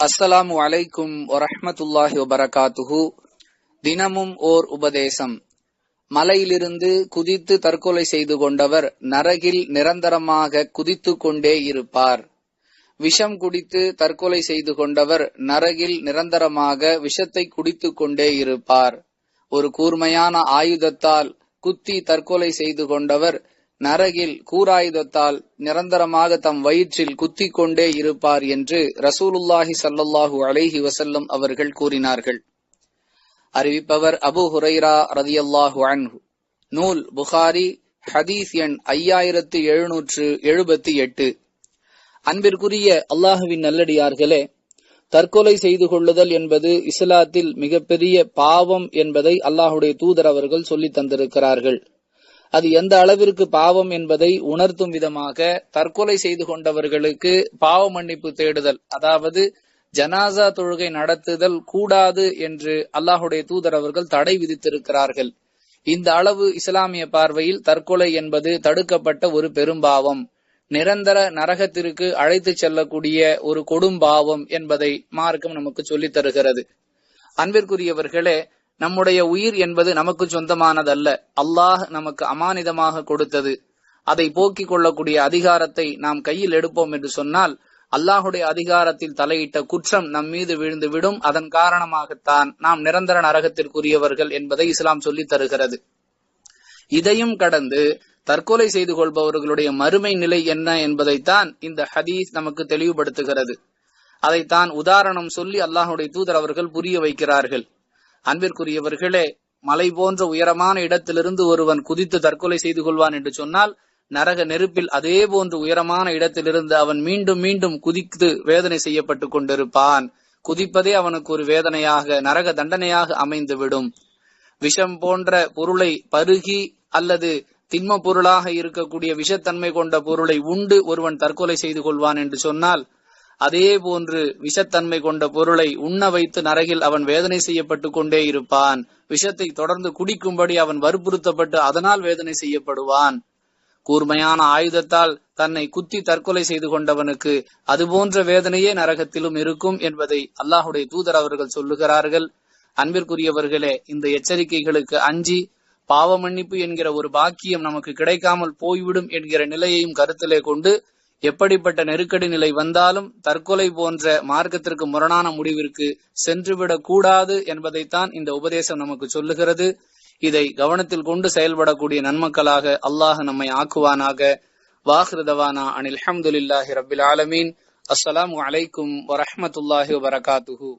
அஸ்ஸலாமு அலைக்கும் வரஹமத்துல்லாஹி வபரகாத்துஹு. தினமும் ஓர் உபதேசம். மலையிலிருந்து குதித்து தற்கொலை செய்து கொண்டவர் நரகில் நிரந்தரமாக குதித்து கொண்டே இருப்பார். விஷம் குடித்து தற்கொலை செய்து கொண்டவர் நரகில் நிரந்தரமாக விஷத்தை குடித்து கொண்டே இருப்பார். ஒரு கூர்மையான ஆயுதத்தால் குத்தி தற்கொலை செய்து கொண்டவர் நரகில் கூராயுதத்தால் நிரந்தரமாக தம் வயிற்றில் குத்திக் கொண்டே இருப்பார் என்று ரசூலுல்லாஹி சல்லல்லாஹு அலைஹி வசல்லம் அவர்கள் கூறினார்கள். அறிவிப்பவர் அபு ஹுரைரா ரதியல்லாஹு அன்ஹு. நூல் புகாரி ஹதீஸ் எண் ஐயாயிரத்து எழுநூற்று எழுபத்தி எட்டு. அன்பிற்குரிய அல்லாஹுவின் நல்லடியார்களே தற்கொலை செய்து கொள்ளுதல் என்பது இஸ்லாத்தில் மிகப்பெரிய பாவம் என்பதை அல்லாஹுடைய தூதர் அவர்கள் சொல்லித் தந்திருக்கிறார்கள். அது எந்த அளவிற்கு பாவம் என்பதை உணர்த்தும் விதமாக தற்கொலை செய்து கொண்டவர்களுக்கு பாவ மன்னிப்பு தேடுதல் அதாவது ஜனாசா தொழுகை நடத்துதல் கூடாது என்று அல்லாஹுடைய தூதர் அவர்கள் தடை விதித்திருக்கிறார்கள். இந்த அளவு இஸ்லாமிய பார்வையில் தற்கொலை என்பது தடுக்கப்பட்ட ஒரு பெரும்பாவம் நிரந்தர நரகத்திற்கு அழைத்து செல்லக்கூடிய ஒரு கொடும்பாவம் என்பதை மார்க்கம் நமக்கு சொல்லித் தருகிறது. அன்பிற்குரியவர்களே நம்முடைய உயிர் என்பது நமக்கு சொந்தமானதல்ல. அல்லாஹ் நமக்கு அமானிதமாக கொடுத்தது. அதை போக்கிக் கொள்ளக்கூடிய அதிகாரத்தை நாம் கையில் எடுப்போம் என்று சொன்னால் அல்லாஹுடைய அதிகாரத்தில் தலையிட்ட குற்றம் நம் மீது விழுந்து விடும் அதன் காரணமாகத்தான் நாம் நிரந்தர நரகத்திற்குரியவர்கள் என்பதை இஸ்லாம் சொல்லித் தருகிறது. இதையும் கடந்து தற்கொலை செய்து கொள்பவர்களுடைய மறுமை நிலை என்ன என்பதைத்தான் இந்த ஹதீஸ் நமக்கு தெளிவுபடுத்துகிறது. அதைத்தான் உதாரணம் சொல்லி அல்லாஹுடைய தூதர் அவர்கள் புரிய வைக்கிறார்கள். அன்பிற்குரியவர்களே மலை போன்ற உயரமான இடத்திலிருந்து ஒருவன் குதித்து தற்கொலை செய்து கொள்வான் என்று சொன்னால் நரக நெருப்பில் அதே போன்று உயரமான இடத்திலிருந்து அவன் மீண்டும் மீண்டும் குதித்து வேதனை செய்யப்பட்டு கொண்டிருப்பான். குதிப்பதே அவனுக்கு ஒரு வேதனையாக நரக தண்டனையாக அமைந்துவிடும். விஷம் போன்ற பொருளை பருகி அல்லது திண்ம பொருளாக இருக்கக்கூடிய விஷத்தன்மை கொண்ட பொருளை உண்டு ஒருவன் தற்கொலை செய்து கொள்வான் என்று சொன்னால் அதே போன்று விஷத்தன்மை கொண்ட பொருளை உண்ண வைத்து நரகில் அவன் வேதனை செய்யப்பட்டு கொண்டே இருப்பான். விஷத்தை தொடர்ந்து குடிக்கும்படி அவன் வற்புறுத்தப்பட்டு அதனால் வேதனை செய்யப்படுவான். கூர்மையான ஆயுதத்தால் தன்னை குத்தி தற்கொலை செய்து கொண்டவனுக்கு அதுபோன்ற வேதனையே நரகத்திலும் இருக்கும் என்பதை அல்லாஹுடைய தூதர் அவர்கள் சொல்லுகிறார்கள். அன்பிற்குரியவர்களே இந்த எச்சரிக்கைகளுக்கு அஞ்சி பாவ மன்னிப்பு என்கிற ஒரு பாக்கியம் நமக்கு கிடைக்காமல் போய்விடும் என்கிற நிலையையும் கருத்திலே கொண்டு எப்படிப்பட்ட நெருக்கடி நிலை வந்தாலும் தற்கொலை போன்ற மார்க்கத்திற்கு முரணான முடிவிற்கு சென்றுவிடக் கூடாது என்பதைத்தான் இந்த உபதேசம் நமக்கு சொல்லுகிறது. இதை கவனத்தில் கொண்டு செயல்படக்கூடிய நன்மக்களாக அல்லாஹ் நம்மை ஆக்குவானாக. வாஹ்ருதவானா அனில் அஹமதுல்லாஹி ரபில் ஆலமீன். அஸ்ஸலாமு அலைக்கும் வரஹமத்துல்லாஹி வரகாத்துஹூ